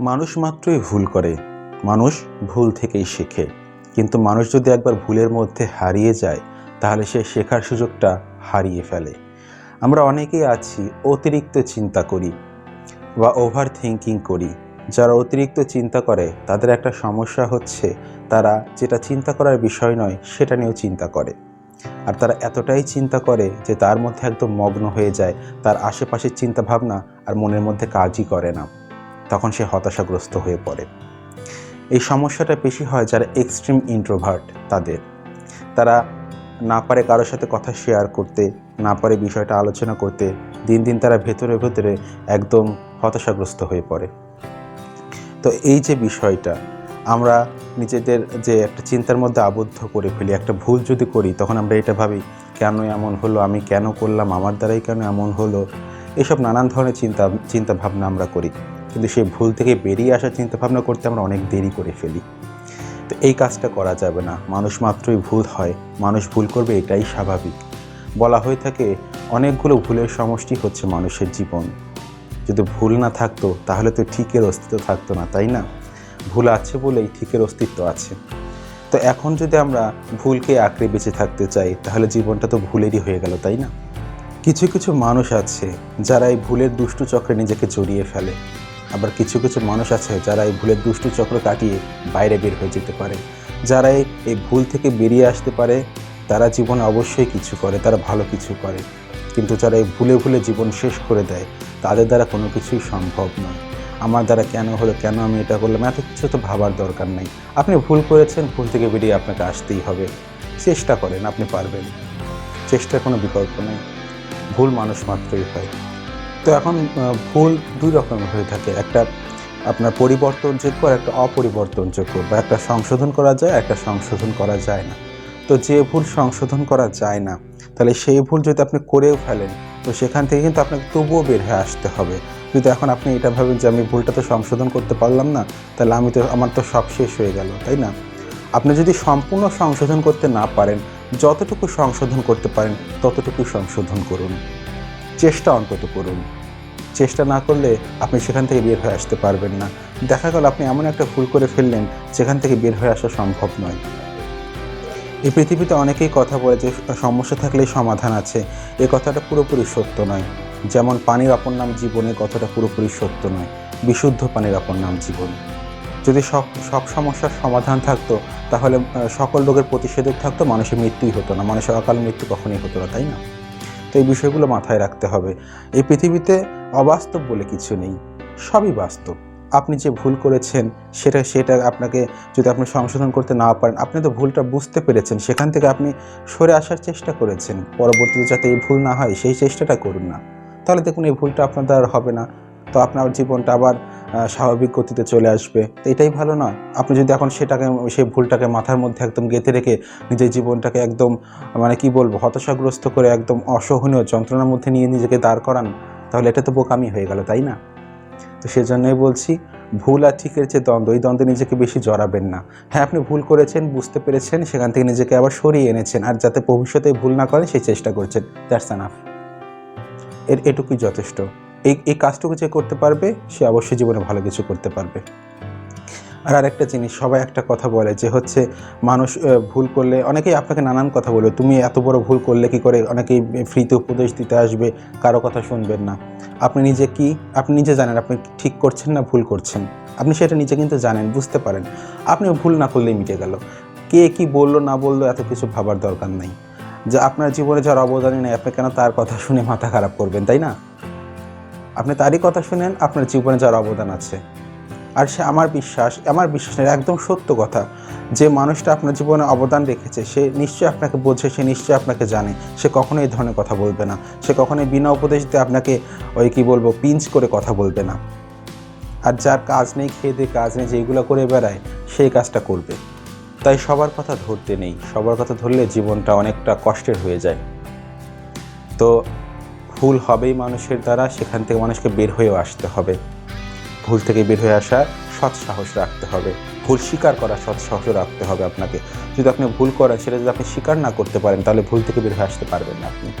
মানুষ মাত্রই ভুল করে। মানুষ ভুল থেকেই শেখে। কিন্তু মানুষ যদি একবার ভুলের মধ্যে হারিয়ে যায়, তাহলে সে শেখার সুযোগটা হারিয়ে ফেলে। আমরা অনেকেই আছি, অতিরিক্ত চিন্তা করি বা ওভার থিঙ্কিং করি। যারা অতিরিক্ত চিন্তা করে, তাদের একটা সমস্যা হচ্ছে তারা যেটা চিন্তা করার বিষয় নয়, সেটা নিয়েও চিন্তা করে। আর তারা এতটাই চিন্তা করে যে তার মধ্যে একদম মগ্ন হয়ে যায়, তার আশেপাশের চিন্তাভাবনা আর মনের মধ্যে কাজই করে না। তখন সে হতাশাগ্রস্ত হয়ে পড়ে। এই সমস্যাটা বেশি হয় যারা এক্সট্রিম ইন্ট্রোভার্ট তাদের। তারা না পারে কারোর সাথে কথা শেয়ার করতে, না পারে বিষয়টা আলোচনা করতে, দিন দিন তারা ভেতরে ভেতরে একদম হতাশাগ্রস্ত হয়ে পড়ে। তো এই যে বিষয়টা, আমরা নিজেদের যে একটা চিন্তার মধ্যে আবদ্ধ করে ফেলি, একটা ভুল যদি করি, তখন আমরা এটা ভাবি, কেন এমন হলো? আমি কেন করলাম? আমার দ্বারাই কেন এমন হলো? এসব নানান ধরনের চিন্তা চিন্তা ভাবনা আমরা করি। কিন্তু সেই ভুল থেকে বেরিয়ে আসার চিন্তা ভাবনা করতে আমরা অনেক দেরি করে ফেলি। তো এই কাজটা করা যাবে না। মানুষ মাত্রই ভুল হয়। মানুষ ভুল করবে, এটাই স্বাভাবিক। বলা হয়ে থাকে, অনেকগুলো ভুলের সমষ্টি হচ্ছে মানুষের জীবন। যদি ভুল না থাকতো, তাহলে তো ঠিকের অস্তিত্ব থাকতো না, তাই না? ভুল আছে বলেই ঠিকের অস্তিত্ব আছে। তো এখন যদি আমরা ভুলকে আঁকড়ে বেঁচে থাকতে চাই, তাহলে জীবনটা তো ভুলেরই হয়ে গেল, তাই না? কিছু কিছু মানুষ আছে যারা এই ভুলের দুষ্টু চক্রে নিজেকে জড়িয়ে ফেলে। আবার কিছু কিছু মানুষ আছে যারা এই ভুলের দুষ্টু চক্র কাটিয়ে বাইরে বের হয়ে যেতে পারে। যারা এই- ভুল থেকে বেরিয়ে আসতে পারে, তারা জীবনে অবশ্যই কিছু করে, তারা ভালো কিছু করে। কিন্তু যারা এই ভুলে ভুলে জীবন শেষ করে দেয়, তাদের দ্বারা কোনো কিছুই সম্ভব নয়। আমার দ্বারা কেন হলো, কেন আমি এটা করলাম, এত কিছু তো ভাবার দরকার নেই। আপনি ভুল করেছেন, ভুল থেকে বেরিয়ে আপনাকে আসতেই হবে। চেষ্টা করেন, আপনি পারবেন। চেষ্টার কোনো বিকল্প নেই। ভুল মানুষ মাত্রই হয়। তো এখন ভুল দুই রকমের হয়ে থাকে। একটা আপনার পরিবর্তনযোগ্য আর একটা অপরিবর্তনযোগ্য, বা একটা সংশোধন করা যায় একটা সংশোধন করা যায় না। তো যে ভুল সংশোধন করা যায় না, তাহলে সেই ভুল যদি আপনি করেও ফেলেন, তো সেখান থেকে কিন্তু আপনাকে তবুও বের হয়ে আসতে হবে। যদি এখন আপনি এটা ভাবেন যে আমি ভুলটা তো সংশোধন করতে পারলাম না, তাহলে আমি তো, আমার তো সব শেষ হয়ে গেল, তাই না? আপনি যদি সম্পূর্ণ সংশোধন করতে না পারেন, যতটুকু সংশোধন করতে পারেন ততটুকু সংশোধন করুন। চেষ্টা অন্তত করুন। চেষ্টা না করলে আপনি সেখান থেকে বের হয়ে আসতে পারবেন না। দেখা গেল আপনি এমন একটা ভুল করে ফেললেন, যেখান থেকে বের হয়ে আসা সম্ভব নয়। এই পৃথিবীতে অনেকেই কথা বলে যে, সমস্যা থাকলেই সমাধান আছে। এ কথাটা পুরোপুরি সত্য নয়। যেমন পানির অপর নাম জীবনে কথাটা পুরোপুরি সত্য নয়। বিশুদ্ধ পানির অপর নাম জীবন। যদি সব সব সমস্যার সমাধান থাকতো, তাহলে সকল রোগের প্রতিষেধক থাকতো, মানুষের মৃত্যুই হতো না। মানুষের অকাল মৃত্যু কখনোই হতো না, তাই না? তো এই বিষয়গুলো মাথায় রাখতে হবে। এই পৃথিবীতে অবাস্তব বলে কিছু নেই। সবই বাস্তব। আপনি যে ভুল করেছেন, সেটা সেটা আপনাকে যদি আপনি সংশোধন করতে না পারেন, আপনি তো ভুলটা বুঝতে পেরেছেন, সেখান থেকে আপনি সরে আসার চেষ্টা করেছেন। পরবর্তীতে যাতে এই ভুল না হয়, সেই চেষ্টাটা করুন না। তাহলে দেখুন, এই ভুলটা আপনার দ্বারা হবে না। তো আপনার জীবনটা আবার স্বাভাবিক গতিতে চলে আসবে। তো এটাই ভালো নয় আপনি যদি এখন সেটাকে, সেই ভুলটাকে মাথার মধ্যে একদম গেঁথে রেখে নিজের জীবনটাকে একদম মানে কি বলব, হতাশাগ্রস্ত করে একদম অসহনীয় যন্ত্রণার মধ্যে নিয়ে নিজেকে দাঁড় করান তাহলে এটা তো বোকামি হয়ে গেল, তাই না? তো সেজন্যই বলছি, ভুল আর ঠিকের যে দ্বন্দ্ব, এই দ্বন্দ্বে নিজেকে বেশি জড়াবেন না। হ্যাঁ আপনি ভুল করেছেন, বুঝতে পেরেছেন, সেখান থেকে নিজেকে আবার সরিয়ে এনেছেন, আর যাতে ভবিষ্যতে ভুল না করেন, সেই চেষ্টা করছেন। দ্যাটস এনাফ এর, এটুকুই যথেষ্ট। এই এই কাজটুকু যে করতে পারবে, সে অবশ্যই জীবনে ভালো কিছু করতে পারবে। আর আরেকটা জিনিস, সবাই একটা কথা বলে যে হচ্ছে মানুষ ভুল করলে, অনেকেই আপনাকে নানান কথা বলবে, তুমি এত বড় ভুল করলে কি করে অনেকেই ফ্রিতে উপদেশ দিতে আসবে, কারও কথা শুনবেন না। আপনি নিজে কি, আপনি নিজে জানেন আপনি ঠিক করছেন না ভুল করছেন, আপনি সেটা নিজে কিন্তু জানেন, বুঝতে পারেন। আপনি ভুল না করলেই মিটে গেল। কে কি বলল, না বলল, এত কিছু ভাবার দরকার নেই। যে আপনার জীবনে যার অবদানই নেই, আপনি কেন তার কথা শুনে মাথা খারাপ করবেন, তাই না? আপনি তারই কথা শুনেন, আপনার জীবনে যার অবদান আছে। আর সে আমার বিশ্বাস, আমার বিশ্বাসের একদম সত্য কথা। যে মানুষটা আপনার জীবনে অবদান রেখেছে, সে নিশ্চয়ই আপনাকে বোঝে, সে নিশ্চয়ই আপনাকে জানে। সে কখনোই এই ধরনের কথা বলবে না। সে কখনোই বিনা উপদেশ দিয়ে আপনাকে ওই কী বলব, পিঞ্চ করে কথা বলবে না। আর যার কাজ নেই, খেয়ে দিয়ে কাজ নেই যেগুলো করে বেড়ায় সেই কাজটা করবে। তাই সবার কথা ধরতে নেই। সবার কথা ধরলে জীবনটা অনেকটা কষ্টের হয়ে যায়। তো ভুল হবেই মানুষের দ্বারা, সেখান থেকে মানুষকে বের হয়েও আসতে হবে। ভুল থেকে বের হয়ে আসা সৎ সাহস রাখতে হবে। ভুল স্বীকার করা সৎ সাহস রাখতে হবে আপনাকে। যদি আপনি ভুল করেন, সেটা যদি আপনি স্বীকার না করতে পারেন, তাহলে ভুল থেকে বের হয়ে আসতে পারবেন না আপনি।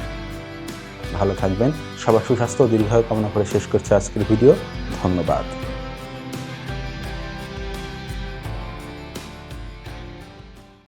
ভালো থাকবেন। সবার সুস্বাস্থ্য ও দীর্ঘায়ু কামনা করে শেষ করছে আজকের ভিডিও। ধন্যবাদ।